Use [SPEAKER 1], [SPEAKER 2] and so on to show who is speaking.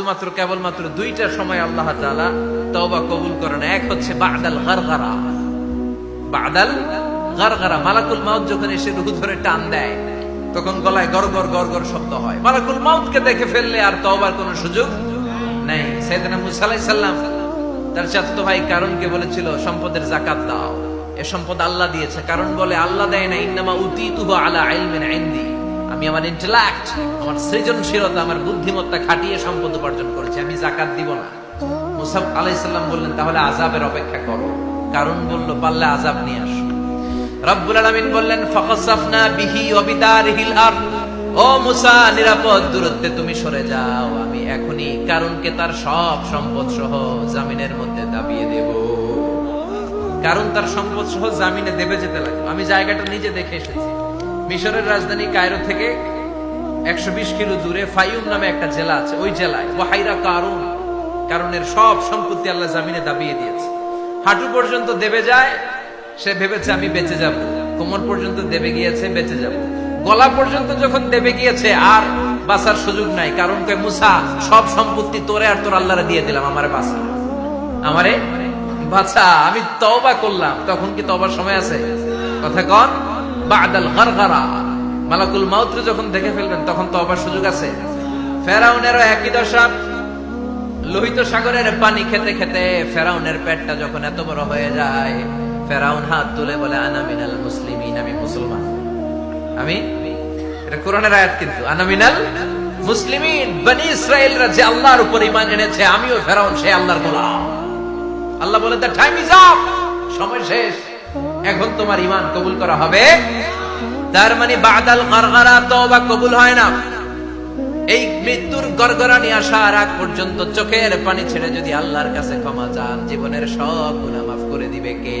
[SPEAKER 1] শুধুমাত্র কেবলমাত্র দুইটা সময় আল্লাহ তাআলা তওবা কবুল করেন। এক হচ্ছে বাদাল গারগারা। বাদাল গারগারা, মালাকুল মাউত যখন এসে রুহু ধরে টান দেয়, তখন গলায় গরগর গরগর শব্দ হয়। মালাকুল মাউতকে দেখে ফেললে আর তওবার কোনো সুযোগ নেই। সাইয়েদনা মুসা আলাইহিস তার চাচাতো ভাই কারণকে বলেছিল, সম্পদের জাকাত দাও। এ সম্পদ আল্লাহ দিয়েছে। কারণ বলে, আল্লাহ দেয় না, ইন্নামা উতিতুহু আলা ইলমিন ইনদি। আমি আমার ইন্টেলেক্ট আমার সৃজনশীলতা, আমার বুদ্ধিমত্তা খাটিয়ে সম্পদ উপার্জন করেছি। আমি জাকাত দিব না। মুসাফ আলাইসাল্লাম বললেন, তাহলে আজাবের অপেক্ষা করো। কারণ বলল, পারলে আজাব নিয়ে আসো। রব্বুল বললেন বিহি ও মুসা, নিরাপদ দূরত্বে তুমি সরে যাও। আমি এখনই কারণকে তার সব সম্পদ সহ জামিনের মধ্যে দাবিয়ে দেব। কারণ তার সম্পদ সহ জামিনে দেবে যেতে লাগবে। আমি জায়গাটা নিজে দেখে এসেছি। মিশরের রাজধানী কায়রো থেকে একশো বিশ কিলো দূরে ফাইউম নামে একটা জেলা আছে, ওই জেলায়, ওয়াহাইরা কারুন কারণের সব সম্পত্তি আল্লাহ জামিনে দাবিয়ে দিয়েছে। হাঁটু পর্যন্ত দেবে যায়, সে ভেবেছে আমি বেঁচে যাব। কোমর পর্যন্ত দেবে গিয়েছে, বেঁচে যাব। গলা পর্যন্ত যখন দেবে গিয়েছে, আর বাঁচার সুযোগ নাই, কারণ কে মুসা, সব সম্পত্তি তোরে আর তোর আল্লাহরে দিয়ে দিলাম, আমারে বাঁচা। আমারে বাছা আমি তওবা করলাম। তখন কি তবার সময় আছে? কথা কন। বাদাল গারগারা মালাকুল মাউত যখন দেখে ফেলবেন, তখন তওবার সুযোগ আছে। ফেরাউনেরও একই দশা। লোহিত সাগরের পানি খেতে খেতে ফেরাউনের পেটটা যখন এত বড় হয়ে যায়, ফেরাউন হাত তুলে বলে, আনা মিনাল মুসলিমিন, আমি মুসলমান। আমি? এটা কোরআনের আয়াত কিন্তু। আনা মিনাল মুসলিমিন, বনি ইসরায়েলরা যে আল্লাহর উপর ঈমান এনেছে, আমিও ফেরাউন, সে আল্লাহর গোলাম। আল্লাহ বলে দ্য টাইম ইজ আপ সময় শেষ। এখন তোমার ইমান কবুল করা হবে। তার মানে বাদাল গরগরা বা কবুল হয় না। এই মৃত্যুর গড়গড়ানি আসার আগ পর্যন্ত চোখের পানি ছেড়ে যদি আল্লাহর কাছে ক্ষমা চান, জীবনের সব গুনাহ মাফ করে দিবে কে?